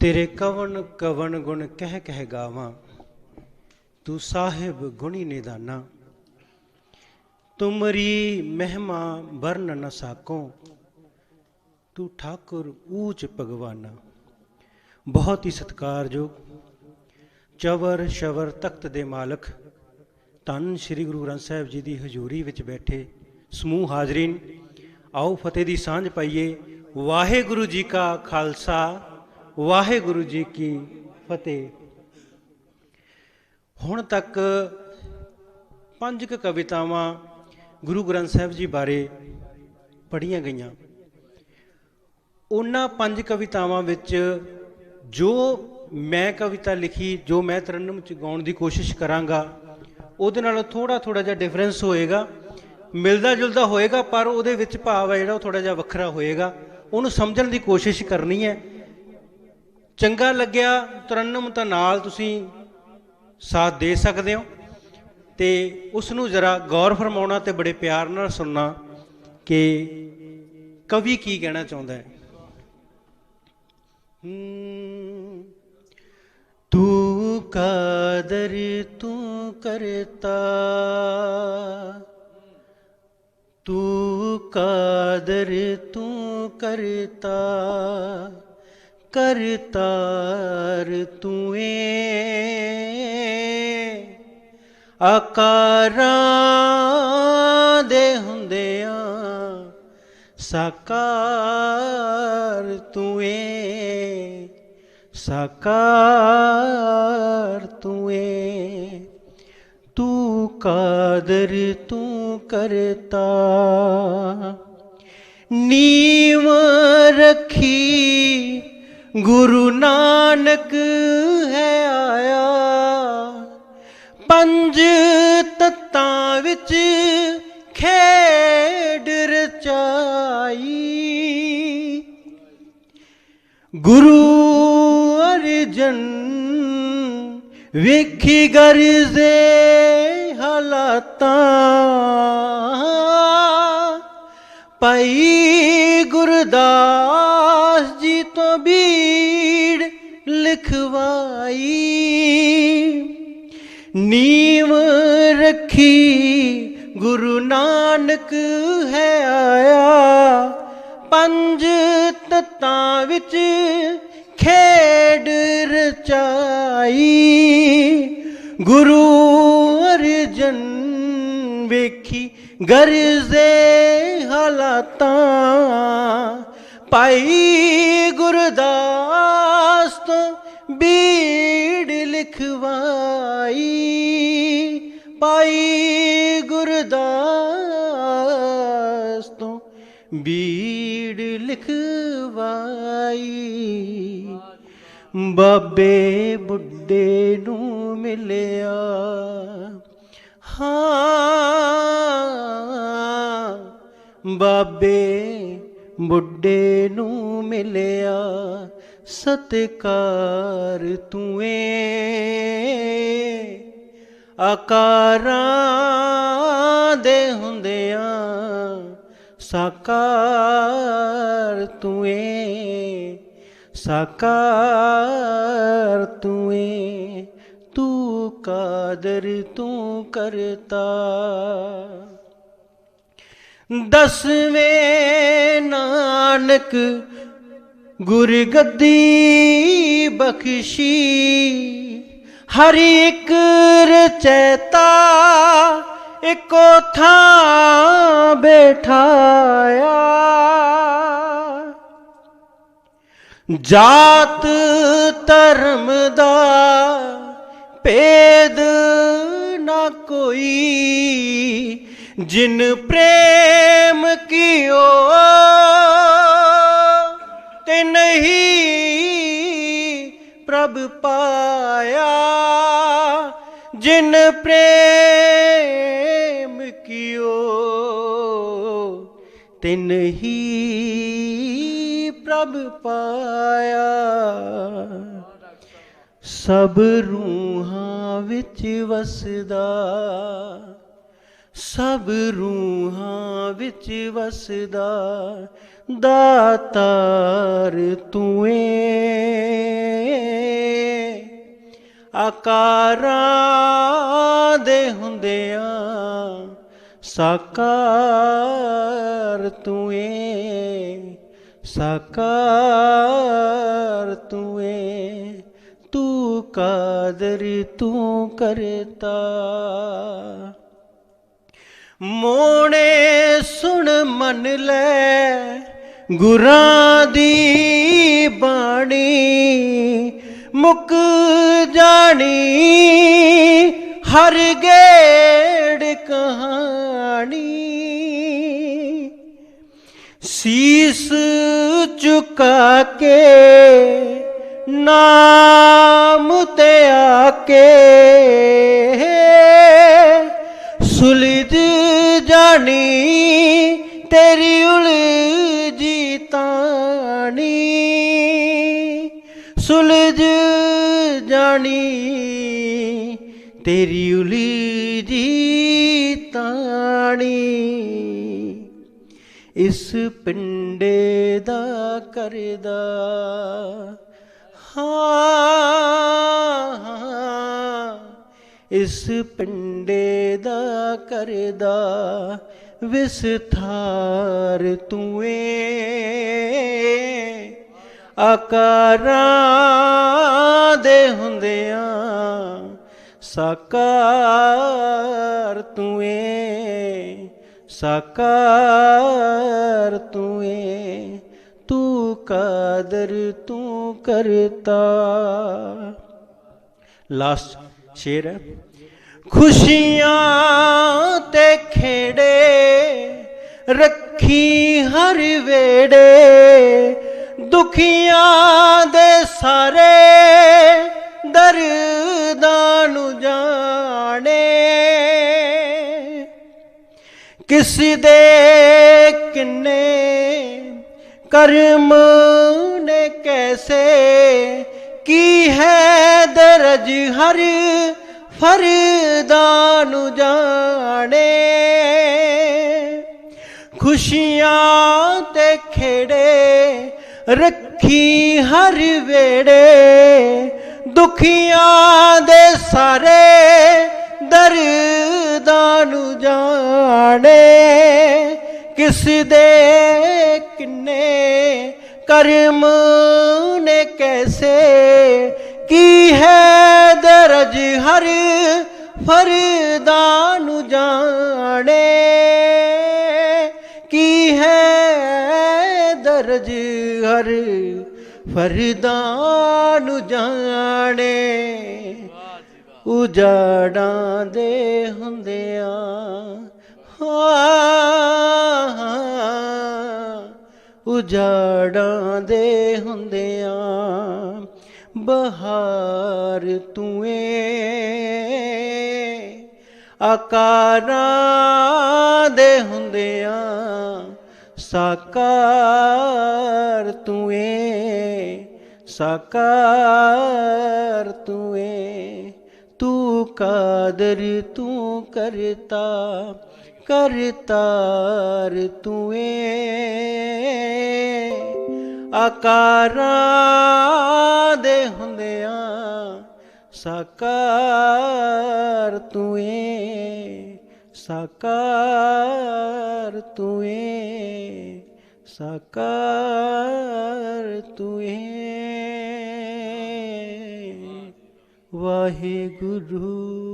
ਤੇਰੇ ਕਵਨ ਕਵਨ ਗੁਣ ਕਹਿ ਕਹਿ ਗਾਵਾਂ, ਤੂੰ ਸਾਹਿਬ ਗੁਣੀ ਨਿਦਾਨਾ ਤੁਮਰੀ ਮਹਿਮਾ ਵਰਨ ਨ ਸਾਕੋ, ਤੂੰ ਠਾਕੁਰ ਊਚ ਭਗਵਾਨਾ। ਬਹੁਤ ਹੀ ਸਤਿਕਾਰਯੋਗ। ਚਵਰ ਸ਼ਵਰ ਤਖਤ ਦੇ ਮਾਲਕ, ਧੰਨ ਸ੍ਰੀ ਗੁਰੂ ਗ੍ਰੰਥ ਸਾਹਿਬ ਜੀ ਦੀ ਹਜ਼ੂਰੀ ਵਿੱਚ ਬੈਠੇ ਸਮੂਹ ਹਾਜ਼ਰੀਨ, ਆਓ ਫਤਿਹ ਦੀ ਸਾਂਝ ਪਾਈਏ। ਵਾਹਿਗੁਰੂ ਜੀ ਕਾ ਖਾਲਸਾ। ਵਾਹਿਗੁਰੂ ਜੀ ਕੀ ਫਤਿਹ। ਹੁਣ ਤੱਕ ਪੰਜ ਕੁ ਕਵਿਤਾਵਾਂ ਗੁਰੂ ਗ੍ਰੰਥ ਸਾਹਿਬ ਜੀ ਬਾਰੇ ਪੜ੍ਹੀਆਂ ਗਈਆਂ। ਉਹਨਾਂ ਪੰਜ ਕਵਿਤਾਵਾਂ ਵਿੱਚ ਜੋ ਮੈਂ ਕਵਿਤਾ ਲਿਖੀ, ਜੋ ਮੈਂ ਤਰਨਮ ਚ ਗਾਉਣ ਦੀ ਕੋਸ਼ਿਸ਼ ਕਰਾਂਗਾ, ਉਹਦੇ ਨਾਲ ਥੋੜਾ ਥੋੜਾ ਜਿਹਾ ਡਿਫਰੈਂਸ ਹੋਏਗਾ। ਮਿਲਦਾ ਜੁਲਦਾ ਹੋਏਗਾ, ਪਰ ਉਹਦੇ ਵਿੱਚ ਭਾਵ ਹੈ ਜਿਹੜਾ ਉਹ ਥੋੜਾ ਜਿਹਾ ਵੱਖਰਾ ਹੋਏਗਾ। ਉਹਨੂੰ ਸਮਝਣ ਦੀ ਕੋਸ਼ਿਸ਼ ਕਰਨੀ ਹੈ। ਚੰਗਾ ਲੱਗਿਆ, ਤਰਨਮ ਤਾਂ ਨਾਲ ਤੁਸੀਂ ਸਾਥ ਦੇ ਸਕਦੇ ਹੋ। ਤੇ ਉਸ ਨੂੰ ਜਰਾ ਗੌਰ ਫਰਮਾਉਣਾ ਤੇ ਬੜੇ ਪਿਆਰ ਨਾਲ ਸੁਣਨਾ ਕਿ ਕਵੀ ਕੀ ਕਹਿਣਾ ਚਾਹੁੰਦਾ ਹੈ, ਤੂੰ ਕਾਦਰ ਤੂੰ ਕਰਤਾ, ਤੂੰ ਕਾਦਰ ਤੂੰ ਕਰਤਾ। ਕਰਤਾਰ ਤੂੰ ਏ। ਆਕਾਰਾਂ ਦੇ ਹੁੰਦਿਆਂ ਸਾਕਾਰ ਤੂੰ ਏ। ਸਾਕਾਰ ਤੂੰ ਏ। ਤੂੰ ਕਾਦਰ ਤੂੰ ਕਰਤਾ। ਨੀਵ ਰੱਖੀ ਗੁਰੂ ਨਾਨਕ ਹੈ ਆਇਆ। ਪੰਜ ਤੱਤਾਂ ਵਿੱਚ ਖੇਡ ਰਚਾਈ। ਗੁਰੂ ਅਰਜਨ, ਵੇਖੀ ਗਰਜ਼ੇ ਹਾਲਾਤਾਂ। ਪਈ ਗੁਰਦਾਸ ਲਿਖਵਾਈ ਨੀਵ ਰੱਖੀ, ਗੁਰੂ ਨਾਨਕ ਹੈ ਆਇਆ। ਪੰਜ ਤਤਾਂ ਵਿੱਚ ਖੇਡ ਰਚਾਈ। ਗੁਰੂ ਅਰਜਨ ਵੇਖੀ, ਗਰਜ਼ੇ ਹਾਲਾਤਾਂ। ਪਾਈ ਗੁਰਦਾਸ ਤੋਂ ਬੀੜ ਲਿਖਵਾਈ, ਪਾਈ ਗੁਰਦਾਸ ਤੋਂ ਬੀੜ ਲਿਖਵਾਈ। ਬਾਬੇ ਬੁੱਢੇ ਨੂੰ ਮਿਲਿਆ, ਹਾਂ। ਬਾਬੇ ਬੁੱਢੇ ਨੂੰ ਮਿਲਿਆ ਸਤਕਾਰ ਤੂੰ ਏ। ਆਕਾਰਾਂ ਦੇ ਹੁੰਦਿਆਂ ਸਾਕਾਰ ਤੂੰ ਏ। ਸਾਕਾਰ ਤੂੰ ਏ। ਤੂੰ ਕਾਦਰ ਤੂੰ ਕਰਤਾ। ਦਸਵੇਂ ਨਾਨਕ ਗੁਰਗੱਦੀ ਬਖਸ਼ੀ, ਹਰ ਇੱਕ ਰਚੈਤਾ ਇੱਕੋ ਥਾਂ ਬੈਠਾਇਆ। ਜਾਤ ਧਰਮ ਦਾ ਭੇਦ ਨਾ ਕੋਈ, ਜਿਨ ਪ੍ਰੇਮ ਕੀਓ ਹੀ ਪ੍ਰਭ ਪਾਇਆ, ਜਿਨ ਪ੍ਰੇਮ ਕੀਓ, ਤਿਨ ਹੀ ਪ੍ਰਭ ਪਾਇਆ। ਸਭ ਰੂਹਾਂ ਵਿੱਚ ਵਸਦਾ, ਸਭ ਰੂਹਾਂ ਵਿੱਚ ਵਸਦਾ ਦਾਤਾਰ ਤੂੰ ਏ। ਆਕਾਰਾਂ ਦੇ ਹੁੰਦਿਆਂ ਸਾਕਾਰ ਤੂੰ ਏ। ਸਾਕਾਰ ਤੂੰ ਏ। ਤੂੰ ਕਾਦਰ ਤੂੰ ਕਰਤਾ। ਮੋਣੇ ਸੁਣ ਮੰਨ ਲੈ ਗੁਰਾਂ ਦੀ ਬਾਣੀ ਮੁੱਕ ਜਾਣੀ, ਹਰ ਗੇੜ ਕਹਾਣੀ। ਸੀਸ ਝੁਕਾ ਕੇ, ਨਾਮ ਤੇ ਆ ਕੇ ਸੁਲਝ ਜਾਣੀ ਤੇਰੀ ਉਲਝੀ ਸੁਲਝ ਜਾਣੀ, ਤੇਰੀ ਉਲਝੀ ਤਾਣੀ। ਇਸ ਪਿੰਡੇ ਦਾ ਕਰਦਾ ਹਾਂ ਇਸ ਪਿੰਡੇ ਦਾ ਕਰਦਾ, ਵਿਸਥਾਰ ਤੂੰ ਏ। ਆਕਾਰਾਂ ਦੇ ਹੁੰਦਿਆਂ, ਸਾਕਾਰ ਤੂੰ ਏ, ਸਾਕਾਰ ਤੂੰ ਏ, ਤੂੰ ਕਾਦਰ ਤੂੰ ਕਰਤਾ। ਲਾਸਟ ਸ਼ੇਰ ਹੈ। ਖੁਸ਼ੀਆਂ ਤੇ ਖੇੜੇ ਰੱਖੀ ਹਰ ਵੇੜੇ ਦੁਖੀਆਂ ਦੇ ਸਾਰੇ ਦਰਦਾਂ ਨੂੰ ਜਾਣੇ। ਕਿਸ ਦੇ ਕਿੰਨੇ ਕਰਮ ਨੇ ਕੈਸੇ, ਕੀ ਹੈ ਦਰਜ ਹਰ ਫਰਦਾ ਨੂੰ ਜਾਣੇ। ਖੁਸ਼ੀਆਂ ਤੇ ਖੇੜੇ ਰੱਖੀ ਹਰ ਵੇੜੇ, ਦੁਖੀਆਂ ਦੇ ਸਾਰੇ ਦਰਦਾਂ ਨੂੰ ਜਾਣੇ। ਕਿਸ ਦੇ ਕਿੰਨੇ ਕਰਮ ਨੇ ਕੈਸੇ? ਕੀ ਹੈ ਦਰਜ ਹਰ ਫਰਦਾ ਨੂੰ ਜਾਣੇ? ਹੈ ਦਰਜ ਹਰ ਫਰਦਾ ਨੂੰ ਜਾਣੇ। ਉਜਾੜਾਂ ਦੇ ਹੁੰਦਿਆਂ ਹਾਂ ਉਜਾੜਾਂ ਦੇ ਹੁੰਦਿਆਂ, ਬਹਾਰ ਤੂੰ ਏ ਆਕਾਰਾਂ ਦੇ ਹੁੰਦਿਆਂ ਸਾਕਾਰ ਤੂੰ ਏ, ਸਾਕਾਰ ਤੂੰ ਏ। ਤੂੰ ਕਾਦਰ ਤੂੰ ਕਰਤਾ, ਕਰਤਾਰ ਤੂੰ ਏ। ਆਕਾਰਾਂ ਦੇ ਹੁੰਦਿਆਂ ਸਾਕਾਰ ਤੂੰ ਏ। ਸਾਕਾਰ ਤੂੰ ਏ ਸਾਕਾਰ ਤੂੰ ਏ। ਵਾਹਿਗੁਰੂ